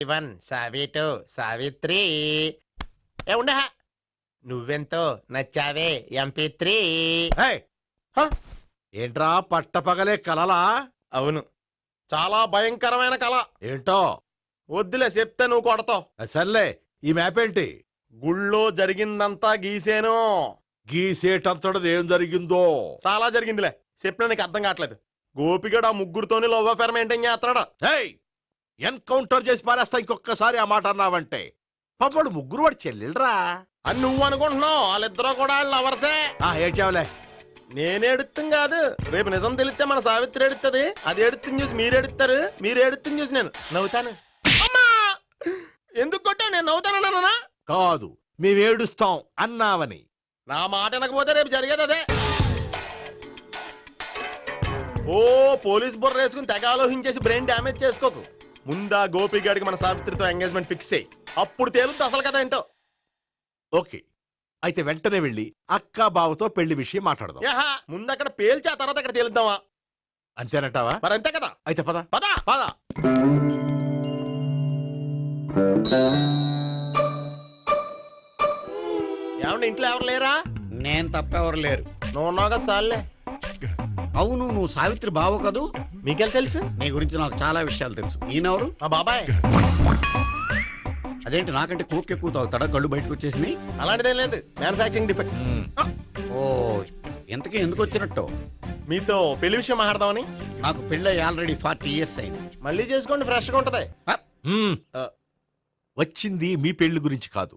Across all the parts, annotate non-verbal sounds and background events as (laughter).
One సావి two Savitri. ఏ ఉండే నువ్వెంతో నచ్చావే MP three హే! హ? ఏంట్రా పట్టపగలే కలలా? అవును. చాలా భయంకరమైన కళ ఏంటో? వద్దులే చెప్తే నువ్వు కొడతావు. ఆ సర్లే ఈ మ్యాప్ ఏంటి? గుళ్ళో జరిగిందంతా గీసేను. గీసేటంతటది ఏం జరిగిందో? చాలా జరిగిందిలే. చెప్పినా నీకు అర్థం కావట్లేదు. గోపిగడు ఆ ముగ్గురుతోని లవ్ అఫేర్ మెయింటైన్ చేస్తున్నాడు? హేయ్ ఎన్కౌంటర్ చేసి పారేస్తా ఇంకొకసారి ఆ మాట అన్నావంటే. పాపడు ముగ్గురు వాడు చెల్లెలరా. అని నువ్వు అనుకుంటున్నావు వాళ్ళిద్దరూ కూడా లవర్సే. ఆ ఏడ్చావులే. నేను ఎడుతుంది కాదు రేపు నిజం తెలిస్తే మన సావిత్రి ఎడుతుంది. అది ఎడుతుంది చూసి మీరు ఎడుతారు మీరు ఎడుతుంది చూసి నేను నవ్వుతాను. అమ్మా! ఎందుకు కొట్టావు? నేను నవ్వుతానన్నా కాదు మేము ఏడుస్తాం అన్నావని. నా మాట వినకపోతే రేపు జరిగేది అదే. ఓ పోలీస్ బుర్ర వేసుకుని తెగ ఆలోచించేసి బ్రెయిన్ డ్యామేజ్ చేసుకోకు. ముందా గోపిగాడికి మన సావిత్రితో ఎంగేజ్మెంట్ ఫిక్స్ అయ్యి అప్పుడు తేలుద్ది అసలు కదా ఏంటో? ఓకే. అయితే వెంటనే వెళ్ళి అక్క బావతో పెళ్ళి విషయం మాట్లాడదాం. యహా ముందు అక్కడ పేల్చి ఆ తర్వాత అక్కడ తేలుద్దామా? అంతేనంటావా? మరి అంతే కదా? అయితే పద. పదా పద. ఏమండి ఇంట్లో ఎవరు లేరా? నేను తప్పెవరు లేరు. నువ్వు ఉన్నావు కదా సార్లే అవును నువ్వు సావిత్రి బావు కదూ? మీకెళ్ళి తెలుసు? నీ గురించి నాకు చాలా విషయాలు తెలుసు. ఈయనెవరు? మా బాబాయ్. అదేంటి నాకంటే కూక్ ఎక్కువ తాగుతాడా కళ్ళు బయటకు వచ్చేసి అలాంటిదేం లేదు. Manufacturing defect. ఓ ఇంతకీ ఎందుకు వచ్చినట్టు? మీతో పెళ్ళి విషయం మాట్లాడదామని? నాకు పెళ్ళి ఆల్రెడీ ఫార్టీ ఇయర్స్ అయింది. మళ్ళీ చేసుకోండి ఫ్రెష్గా ఉంటది. వచ్చింది మీ పెళ్ళి గురించి కాదు.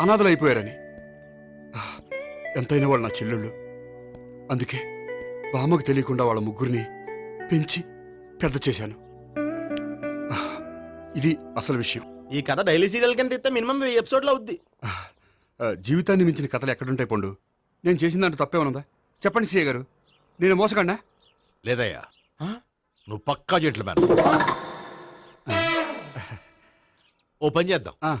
అనాథలు అయిపోయారని ఎంతైనా వాళ్ళు నా చెల్లెళ్ళు. అందుకే బామ్మకు తెలియకుండా వాళ్ళ ముగ్గురిని పెంచి పెద్ద చేశాను. ఇది అసలు విషయం. ఈ కథ డైలీ సీరియల్ కింద ఇస్తే మినిమం వెయ్యి ఎపిసోడ్లు అవుద్ది. జీవితాన్ని మించిన కథలు ఎక్కడుంటాయి పండు? నేను చేసిన దాంట్లో తప్పే ఉన్నదా చెప్పండి సీఏ గారు. నేను మోసకండా లేదయ్యా? నువ్వు పక్కా జెంట్లు ఓ పని చేద్దాం. ఆ.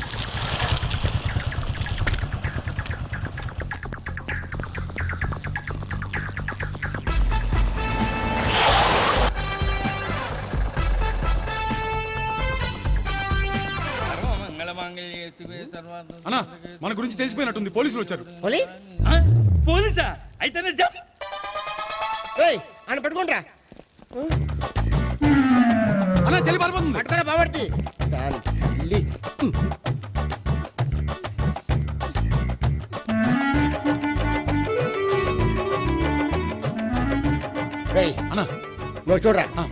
అన్నా మన గురించి తెలిసిపోయినట్టుంది. పోలీసులు వచ్చారు. ఆ? పోలీసా? అయితేనే జప్ ఆయన పెట్టుకుంటా అన్నా చెల్లి పారిపోతుంది. పట్టుకురా బాబర్తి దాని రేయ్ అన్నా. నువ్వు చూడరా. ఆ.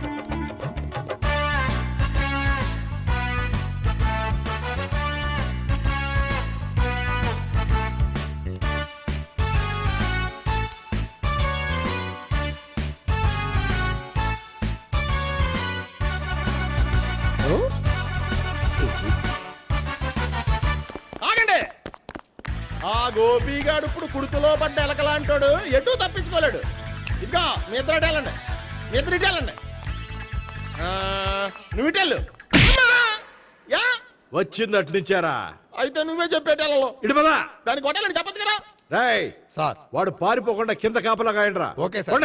గోపిగాడు ఇప్పుడు కుడుతులో పడ్డ ఎలకలాంటాడు ఎటు తప్పించుకోలేడు. ఇదిగో మీ ఇద్దరు వెళ్ళండి. మీ ఇద్దరు నువ్వు ఇటు వెళ్ళు. యా? వచ్చింది అటు నుంచారా? అయితే నువ్వే చెప్పేట ఇటు పదా. దానికి కొట్టాలని చెప్పదు కదా. రాయ్ సార్. వాడు పారిపోకుండా కింద కాపలా కాయండిరా. Okay sir.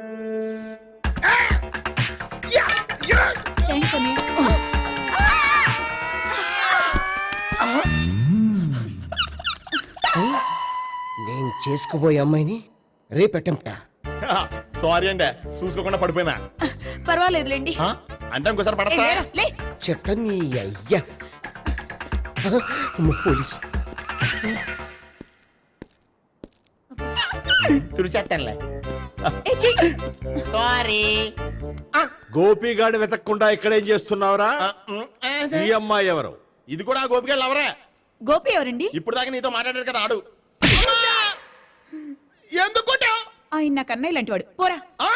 చేసుకుపోయే అమ్మాయిని రేపెట్టంట సారీ అండి చూసుకోకుండా పడిపోయినా. పర్వాలేదులేండి. ఆ? అంటే ఇంకోసారి పడతా లే. చెట్ట నీ అయ్యా. అమ్మ, పోలీసు. తుడిచేస్తానులే ఏ, చెయ్యి. సారీ. గోపిగాడి వెతకకుండా ఇక్కడ ఏం చేస్తున్నావురా ఈ అమ్మాయి ఎవరు? ఇది కూడా గోపికెళ్ళి ఎవరే గోపి ఎవరండి? ఇప్పుడు దాకా నీతో మాట్లాడాడు కదా ఆడు. ఆయన నాకు అన్నయ్య లాంటి వాడు పోరా. ఆ?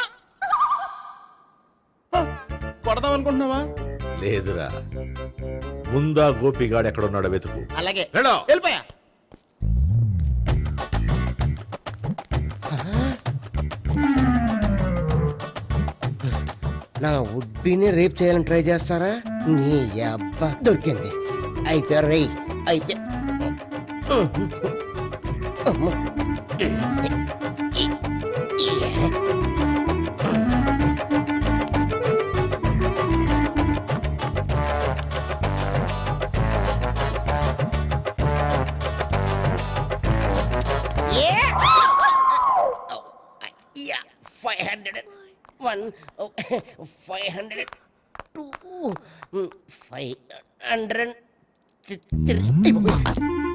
కొడదాం అనుకుంటున్నావా? లేదురా. ముందా గోపిగాడు ఎక్కడ ఉన్నాడో వెతుకు. అలాగే. వెళ్ళో. వెళ్ళిపోయా. నా ఉడ్బీని రేప్ చేయాలని ట్రై చేస్తారా? నీ అబ్బా. దొరికింది. అయిపోయారు రేయ్. అయిపోయా. అమ్మ. Yeah, 500. One, oh, 500. Two, mm, 500. Three.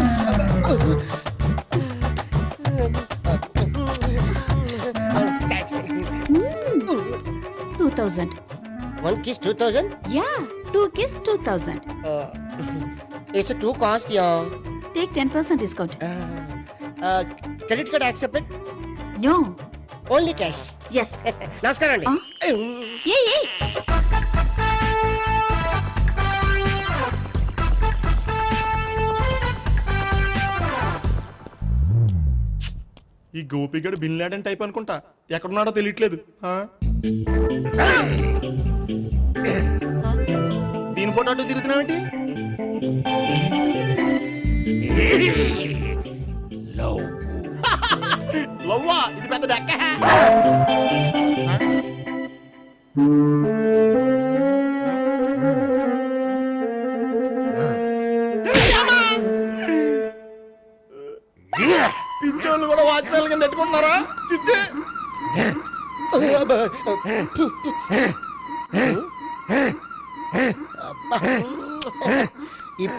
Kiss 2000? Yeah two kiss two thousand Uh, it's too cost, yeah. Take ten percent discount Uh, uh, credit card accepted? No Only cash. Yes నమస్కారం అండి Ah. ఈ గోపిగడు bin Laden type అనుకుంటా. ఎక్కడున్నాడో తెలియట్లేదు. Photo అటు తిరుగుతున్నావేంటి? (laughs) లవ్వా. ఇది పెద్ద డెక్క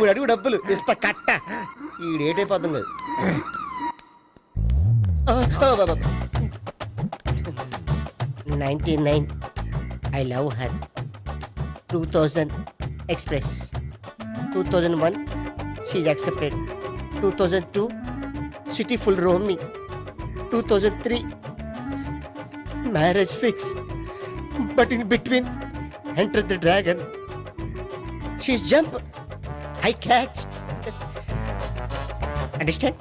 ఇప్పుడు అడుగు డబ్బులు. ఇంత కట్ట. ఈ డేట్ అయిపోతుంది ninety nine. I love her. Two thousand express. Two thousand one she's accepted. Two thousand two city full రోమి. Two thousand three marriage fix. But in between enter the dragon. She's jump. I catch understand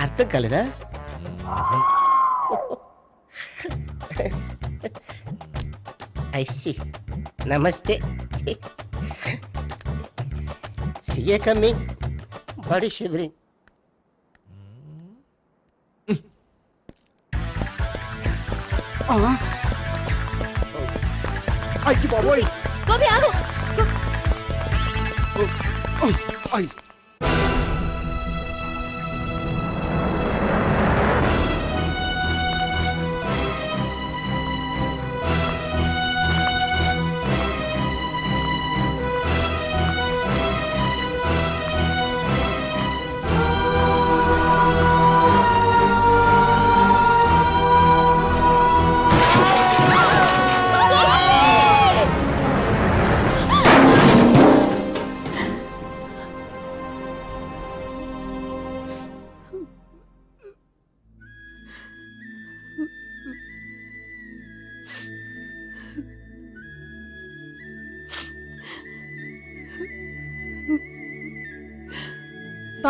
అర్థం కాలేదా? I see నమస్తే. CA coming body shivering. అయ్యి బాబోయ్. గోపి ఆగు. అయ్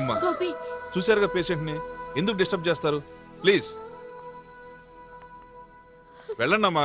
ఏమ్మా? గోపి. చూశారుగా పేషెంట్ని? ఎందుకు డిస్టర్బ్ చేస్తారు? ప్లీజ్. వెళ్ళండి అమ్మా